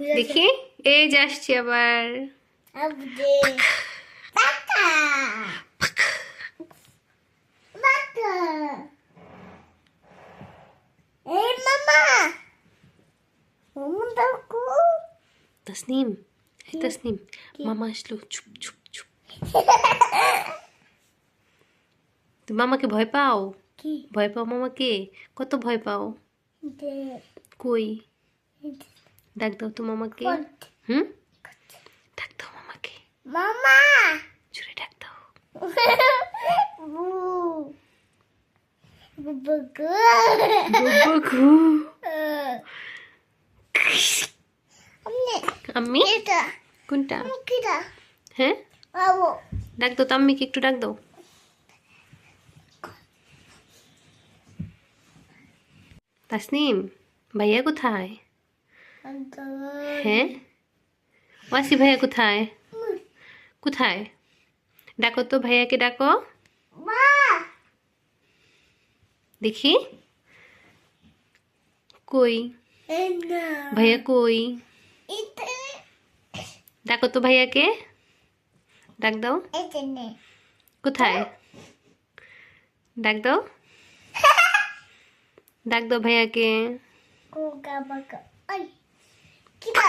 দেখি। এই যে আসছি আবার। এই মামা। মামা তসনিম এই তসনিম মামা আসলো। চুপ চুপ চুপ তুমি মামাকে ভয় পাও? কি? ভয় পাও মামাকে? কত ভয় পাও? কই? ডাক দাও তো মামাকে। হুম? ডাক দাও মামাকে। মামা! জোরে ডাক দাও। এটা কোনটা? হ্যাঁ? ডাক দাও তো আম্মিকে একটু ডাক দাও। তাসনিম ভাইয়া কোথায়? হ্যাঁ ওয়াসি ভাইয়া কোথায় কোথায় ডাকো তো ভাইয়াকে ডাকো দেখি কই ভাইয়া কই ডাকো তো ভাইয়াকে ডাক দাও কোথায় ডাক দাও ডাক দাও ভাইয়াকে 鸡蛋